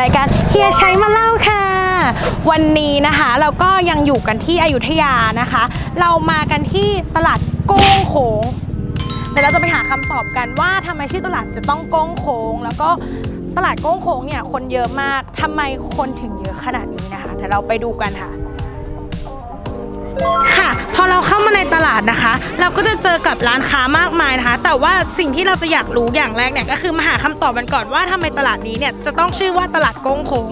รายการเฮียใช้มาเล่าค่ะ วันนี้นะคะเราก็ยังอยู่กันที่อยุธยานะคะ เรามากันที่ตลาดโก้งโขงเดี๋ยวเราจะไปหาคำตอบกันว่าทำไมชื่อตลาดจะต้องโก้งโขงแล้วก็ตลาดโก้งโขงเนี่ยคนเยอะมาก ทำไมคนถึงเยอะขนาดนี้นะคะ เดี๋ยวเราไปดูกันค่ะ เราเข้ามาในตลาดนะคะ เราก็จะเจอกับร้านค้ามากมายนะคะ แต่ว่าสิ่งที่เราจะอยากรู้อย่างแรกเนี่ยก็คือมาหาคำตอบกันก่อนว่าทำไมตลาดนี้เนี่ยจะต้องชื่อว่าตลาดโก้งโค้ง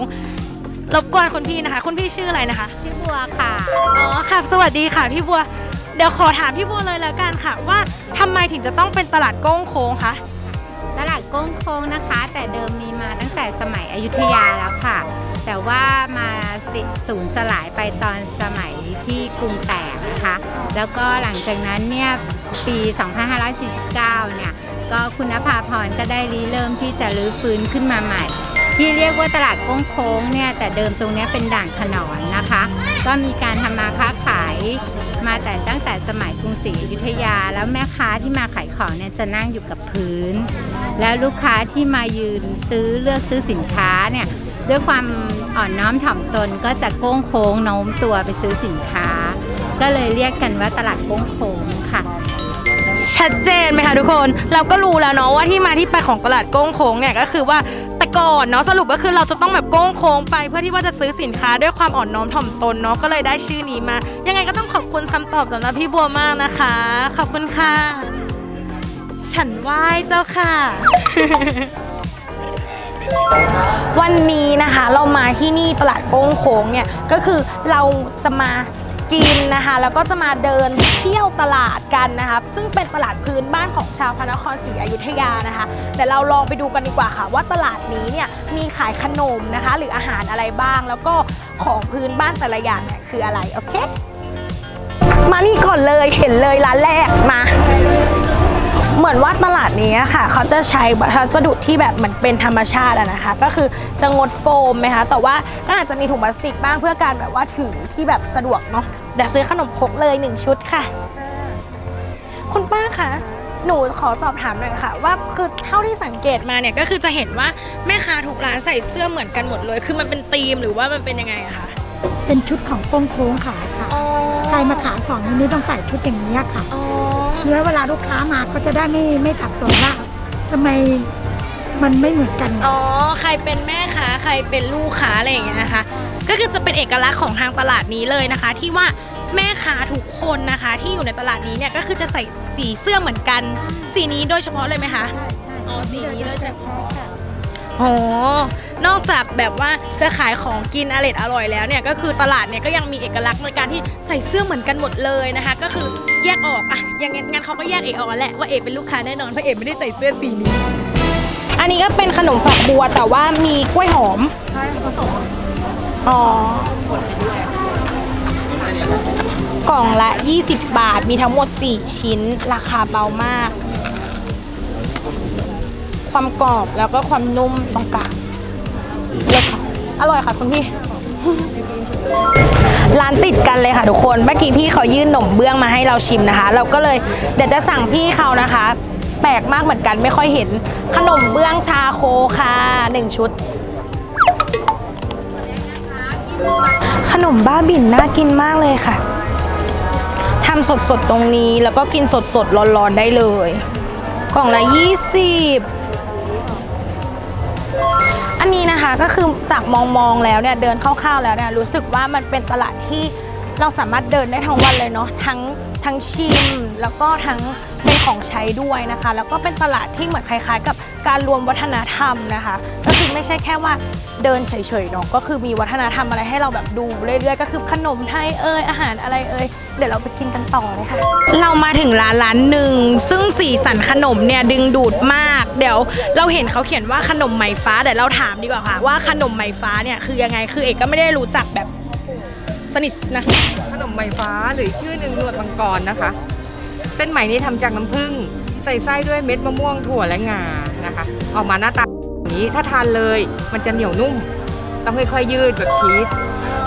รบกวนคุณพี่นะคะ คุณพี่ชื่ออะไรนะคะชื่อบัวค่ะอ๋อค่ะ สวัสดีค่ะพี่บัว เดี๋ยวขอถามพี่บัวเลยแล้วกันค่ะ ว่าทำไมถึงจะต้องเป็นตลาดโก้งโค้งคะตลาดโก้งโค้งนะคะ แต่เดิมมีมาตั้งแต่สมัยอยุธยาแล้วค่ะ แต่ว่ามาสิสูญสลายไปตอนสมัย ที่กรุงแตกนะคะ แล้วก็หลังจากนั้นเนี่ยปี 2549 เนี่ยก็คุณนภาพรก็ได้ริเริ่มที่จะรื้อฟื้นขึ้นมาใหม่ ที่เรียกว่าตลาดโก้งโค้งเนี่ยแต่เดิมตรงนี้เป็นด่านขนอนนะคะ ก็มีการทำมาค้าขายมาแต่ตั้งแต่สมัยกรุงศรีอยุธยา แล้วแม่ค้าที่มาขายของเนี่ยจะนั่งอยู่กับพื้น แล้วลูกค้าที่มายืนซื้อเลือกซื้อสินค้าเนี่ยด้วยความอ่อนน้อมถ่อมตนก็จะโก้งโค้งโน้มตัวไปซื้อสินค้า ก็เลยเรียกกันว่าตลาดโก้งโค้งค่ะ ชัดเจนไหมคะทุกคน เราก็รู้แล้วเนาะว่าที่มาที่ไปของตลาดโก้งโค้งเนี่ยก็คือว่าแต่ก่อนเนาะสรุปก็คือเราจะต้องแบบโก้งโค้งไป เพื่อที่ว่าจะซื้อสินค้าด้วยความอ่อนน้อมถ่อมตนเนาะก็เลยได้ชื่อนี้มา ยังไงก็ต้องขอบคุณคำตอบสำหรับพี่บัวมากนะคะ ขอบคุณค่ะ ฉันไหว้เจ้าค่ะ วันนี้นะคะเรามาที่นี่ตลาดโก้งโค้งเนี่ยก็คือเราจะมา กินนะคะ แล้วก็จะมาเดินเที่ยวตลาดกันนะคะ ซึ่งเป็นตลาดพื้นบ้านของชาวพระนครศรีอยุธยานะคะ แต่เราลองไปดูกันดีกว่าค่ะ ว่าตลาดนี้เนี่ยมีขายขนมนะคะ หรืออาหารอะไรบ้าง แล้วก็ของพื้นบ้านแต่ละอย่างเนี่ยคืออะไร โอเค มานี่ก่อนเลยเห็นเลยร้านแรกมาเหมือนว่าตลาดนี้ค่ะเขาจะใช้วัสดุที่แบบเหมือนเป็นธรรมชาตินะคะ ก็คือจะงดโฟมไหมคะแต่ว่าก็อาจจะมีถุงพลาสติกบ้างเพื่อการแบบว่าถือที่แบบสะดวกเนาะ เดี๋ยวซื้อขนมครกเลย1ชุดค่ะ คุณป้าคะหนูขอสอบถามหน่อยค่ะ ว่าคือเท่าที่สังเกตมาเนี่ยก็คือจะเห็นว่าแม่ค้าทุกร้านใส่เสื้อเหมือนกันหมดเลย คือมันเป็นธีมหรือว่ามันเป็นยังไงอะคะเป็นชุดของโก้งโค้งขายค่ะอ๋อใครมาขายของที่นี่ต้องใส่ชุดอย่างนี้ยค่ะอ๋อแล้วเวลาลูกค้ามาก็จะได้ไม่ไม่สับสนว่าทำไมมันไม่เหมือนกัน อ๋อ ใครเป็นแม่ค้า ใครเป็นลูกค้าอะไรอย่างเงี้ยนะคะ ก็คือจะเป็นเอกลักษณ์ของทางตลาดนี้เลยนะคะ ที่ว่าแม่ค้าทุกคนนะคะ ที่อยู่ในตลาดนี้เนี่ยก็คือจะใส่สีเสื้อเหมือนกัน สีนี้โดยเฉพาะเลยไหมคะอ๋อสีนี้โดยเฉพาะโอ้นอกจากแบบว่าจะขายของกินอร่อยอร่อยแล้วเนี่ยก็คือตลาดเนี่ยก็ยังมีเอกลักษณ์ในการที่ใส่เสื้อเหมือนกันหมดเลยนะคะ ก็คือแยกออกอะอย่างงั้นงั้นเขาก็แยกเอกออกแหละว่าเอกเป็นลูกค้าแน่นอนเพราะเอกไม่ได้ใส่เสื้อสีนี้ อันนี้ก็เป็นขนมฝักบัวแต่ว่ามีกล้วยหอมใช่ผสม อ๋อกล่องละ 20 บาท มีทั้งหมด 4 ชิ้น ราคาเบามาก ความกรอบแล้วก็ความนุ่มตรงกลางเลิศค่ะ อร่อยค่ะคุณพี่ ร้านติดกันเลยค่ะทุกคน เมื่อกี้พี่เขายื่นหนมเบื้องมาให้เราชิมนะคะ เราก็เลยเดี๋ยวจะสั่งพี่เขานะคะ แปลกมากเหมือนกันไม่ค่อยเห็น ขนมเบื้องชาโคค่ะหนึ่งชุด ขนมบ้าบิ่นน่ากินมากเลยค่ะทำสดๆ ตรงนี้แล้วก็กินสดๆ ร้อนๆ ได้เลย กล่องละ 20 อันนี้นะคะก็คือจากมองๆ แล้วเนี่ย เดินคร่าวๆ แล้วเนี่ย รู้สึกว่ามันเป็นตลาดที่เราสามารถเดินได้ทั้งวันเลยเนาะทั้งทั้งชิมแล้วก็ทั้ง ของใช้ด้วยนะคะ แล้วก็เป็นตลาดที่เหมือนคล้ายๆ กับการรวมวัฒนธรรมนะคะ ก็คือไม่ใช่แค่ว่าเดินเฉยๆเนาะก็คือมีวัฒนธรรมอะไรให้เราแบบดูเรื่อยๆ ก็คือขนมไทยเอยอาหารอะไรเอยเดี๋ยวเราไปกินกันต่อเลยค่ะ เรามาถึงร้านร้านหนึ่ง ซึ่งสีสันขนมเนี่ยดึงดูดมาก เดี๋ยวเราเห็นเขาเขียนว่าขนมไหมฟ้าเดี๋ยวเราถามดีกว่าค่ะ ว่าขนมไหมฟ้าเนี่ยคือยังไงคือเอกก็ไม่ได้รู้จักแบบสนิทนะขนมไหมฟ้าหรือชื่อหนึ่งหนวดมังกรนะคะ เส้นไหมนี้ทำจากน้ำผึ้งใส่ไส้ด้วยเม็ดมะม่วงถั่วและงานะคะ ออกมาหน้าตาอย่างนี้ถ้าทานเลยมันจะเหนียวนุ่ม ต้องค่อยๆยืดแบบชีส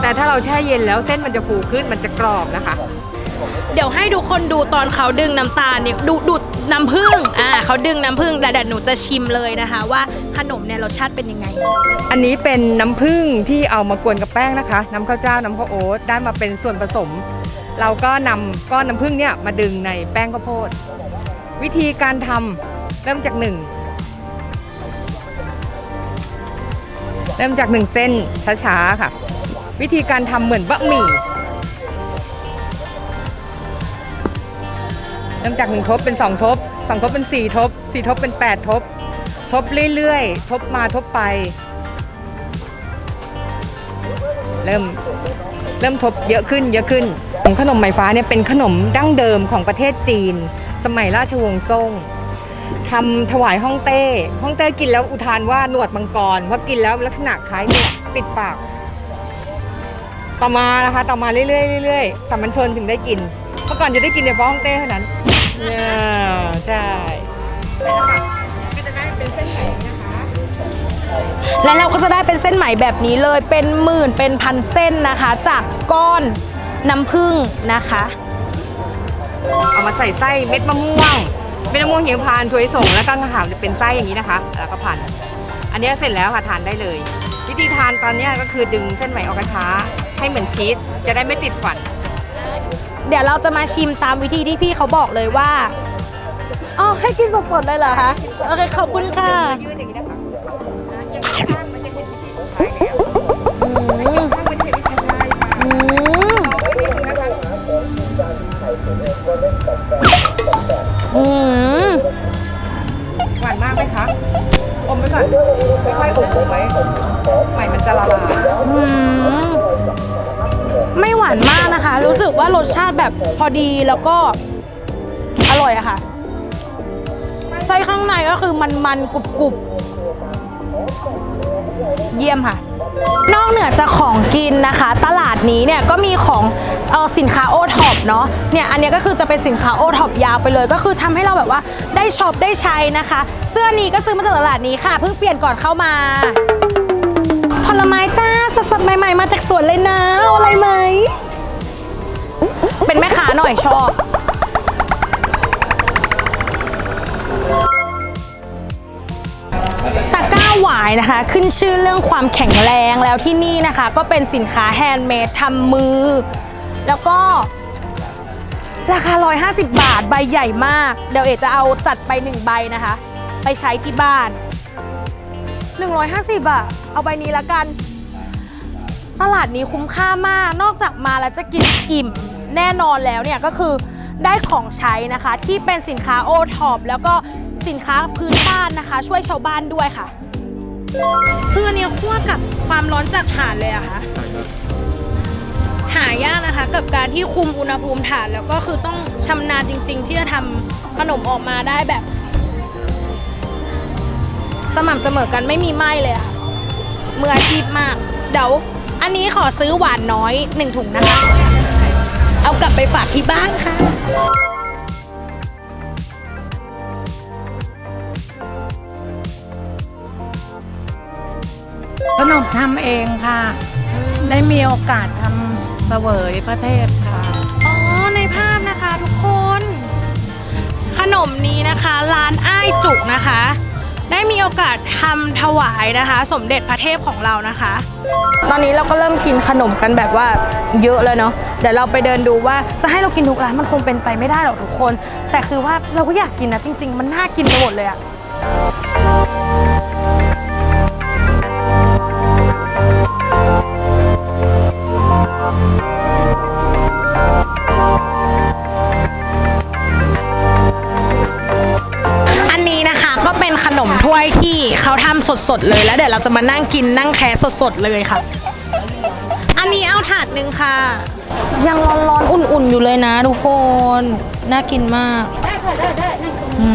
แต่ถ้าเราแช่เย็นแล้วเส้นมันจะฟูขึ้นมันจะกรอบนะคะ เดี๋ยวให้ทุกคนดูตอนเขาดึงน้ำตาลเนี่ยดูดูดน้ำผึ้งอ่าเขาดึงน้ำผึ้งแต่เดี๋ยวหนูจะชิมเลยนะคะ ว่าขนมเนี่ยรสชาติเป็นยังไง อันนี้เป็นน้ำผึ้งที่เอามากวนกับแป้งนะคะ น้ำข้าวเจ้าน้ำข้าวโอ๊ตได้มาเป็นส่วนผสม เราก็นำก้อนน้ำผึ้งเนี่ยมาดึงในแป้งข้าวโพด วิธีการทำเริ่มจากหนึ่งเริ่มจากหนึ่งเส้นช้าๆค่ะ วิธีการทำเหมือนบะหมี่เริ่มจากหนึ่งทบเป็นสองทบสองทบเป็นสี่ทบสี่ทบเป็นแปดทบ ทบเรื่อยๆ ทบมาทบไป เริ่มเริ่มทบเยอะขึ้นเยอะขึ้น ขนมไหมฟ้าเนี่ยเป็นขนมดั้งเดิมของประเทศจีน สมัยราชวงศ์ซ่งทำถวายฮ่องเต้ฮ่องเต้กินแล้วอุทานว่าหนวดมังกรเพราะกินแล้วลักษณะคล้ายหนวดติดปาก ต่อมานะคะต่อมาเรื่อยๆเรื่อยๆสามัญชนถึงได้กินเมื่อก่อนจะได้กินเฉพาะฮ่องเต้เท่านั้นเนี่ยใช่ก็จะได้เป็นเส้นไหมนะคะและเราก็จะได้เป็นเส้นไหมแบบนี้เลยเป็นหมื่นเป็นพันเส้นนะคะ จากก้อน น้ำผึ้งนะคะ เอามาใส่ไส้เม็ดมะม่วง เม็ดมะม่วงหิมพานต์ถั่วลิสงแล้วก็กระหามจะเป็นไส้อย่างนี้นะคะ แล้วก็พันอันนี้เสร็จแล้วค่ะทานได้เลย วิธีทานตอนเนี้ยก็คือดึงเส้นไหมออกกระช้าให้เหมือนชีสจะได้ไม่ติดฟัน เดี๋ยวเราจะมาชิมตามวิธีที่พี่เขาบอกเลยว่าอ๋อให้กินสดๆเลยเหรอคะโอเคขอบคุณค่ะยืดอย่างนี้นะคะ อืมหวานมากไหมคะ อมไว้ก่อนค่อยๆอมไว้ไหมมันจะละลายอืมไม่หวานมากนะคะ รู้สึกว่ารสชาติแบบพอดีแล้วก็อร่อยอะค่ะไส้ข้างในก็คือมันมันๆกรุบกรุบๆเยี่ยมค่ะ นอกเหนือจากของกินนะคะ ตลาดนี้เนี่ยก็มีของเออสินค้าโอท็อปเนาะเนี่ยอันนี้ก็คือจะเป็นสินค้าโอท็อปยาวไปเลย ก็คือทำให้เราแบบว่าได้ช็อปได้ใช้นะคะ เสื้อนี้ก็ซื้อมาจากตลาดนี้ค่ะเพิ่งเปลี่ยนก่อนเข้ามา ผลไม้จ้าสดๆใหม่ ๆ มาจากสวนเลยนะอะไรไหมเป็นแม่ค้าหน่อยชอบายนะคะ ขึ้นชื่อเรื่องความแข็งแรงแล้วที่นี่นะคะ ก็เป็นสินค้าแฮนด์เมดทำมือ แล้วก็ราคา 150 บาทใบใหญ่มาก เดี๋ยวเอจะเอาจัดไป1ใบนะคะ ไปใช้ที่บ้าน 150อะ เอาใบนี้ละกัน ตลาดนี้คุ้มค่ามาก นอกจากมาแล้วจะกินอิ่มแน่นอนแล้วเนี่ยก็คือได้ของใช้นะคะ ที่เป็นสินค้าโอท็อปแล้วก็สินค้าพื้นบ้านนะคะ ช่วยชาวบ้านด้วยค่ะ คืออันเนี้ยคั่วกับความร้อนจากถ่านเลยอะค่ะหายากนะคะ กับการที่คุมอุณหภูมิถ่านแล้วก็คือต้องชำนาญจริง ๆ ที่จะทำขนมออกมาได้แบบ สม่ำเสมอกันไม่มีไหม้เลยอะมืออาชีพมาก เดี๋ยวอันนี้ขอซื้อหวานน้อยหนึ่งถุงนะคะ เอากลับไปฝากที่บ้านค่ะ ขนมทำเองค่ะ ได้มีโอกาสทำเสวยพระเทศค่ะ อ๋อ ในภาพนะคะทุกคน ขนมนี้นะคะร้านอ้ายจุกนะคะ ได้มีโอกาสทำถวายนะคะ สมเด็จพระเทพของเรานะคะ ตอนนี้เราก็เริ่มกินขนมกันแบบว่าเยอะแล้วเนาะเดี๋ยวเราไปเดินดูว่าจะให้เรากินทุกร้านมันคงเป็นไปไม่ได้หรอกทุกคน แต่คือว่าเราก็อยากกินนะจริง ๆ มันน่ากินไปหมดเลยอะ สดๆเลยแล้วเดี๋ยวเราจะมานั่งกินนั่งแคะสดๆเลยค่ะ อันนี้เอาถาดหนึ่งค่ะ ยังร้อนๆอุ่นๆอยู่เลยนะทุกคน น่ากินมาก ได้ค่ะได้ได้อื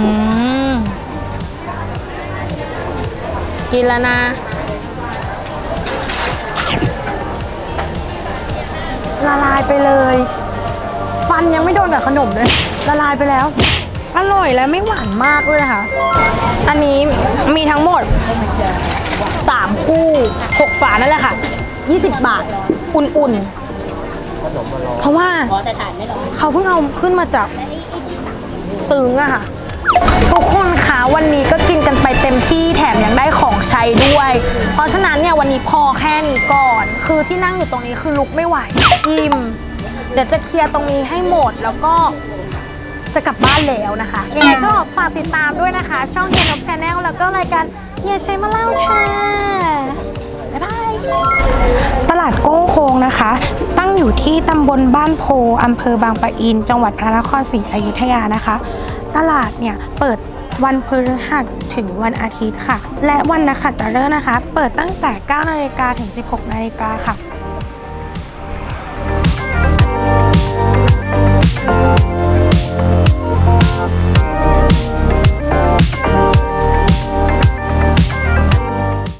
มกินแล้วนะละลายไปเลย ฟันยังไม่โดนกับขนมเลย ละลายไปแล้ว อร่อยและไม่หวานมากด้วยนะคะ อันนี้มีทั้งหมด 3 คู่ 6 ฝานั่นแหละค่ะ 20 บาท อุ่นๆ เพราะว่าเขาเพิ่งเอาขึ้นมาจากซึ้งอะค่ะ ทุกคนคะวันนี้ก็กินกันไปเต็มที่แถมยังได้ของใช้ด้วย เพราะฉะนั้นเนี่ยวันนี้พอแค่นี้ก่อน คือที่นั่งอยู่ตรงนี้คือลุกไม่ไหวอิ่มเดี๋ยวจะเคลียร์ตรงนี้ให้หมดแล้วก็ จะกลับบ้านแล้วนะคะ ยังไงก็ฝากติดตามด้วยนะคะ ช่องเฮียนบชาแนลแล้วก็รายการเฮียใช้มาเล่าค่ะ บ๊ายบาย ตลาดโก้งโคงนะคะ ตั้งอยู่ที่ตำบลบ้านโพอำเภอบางปะอิน จังหวัดพระนครศรีอยุธยานะคะ ตลาดเนี่ยเปิดวันพฤหัสถึงวันอาทิตย์ค่ะ และวันนักขัตฤกษ์นะคะ เปิดตั้งแต่ 9 นาฬิกาถึง 16 นาฬิกาค่ะ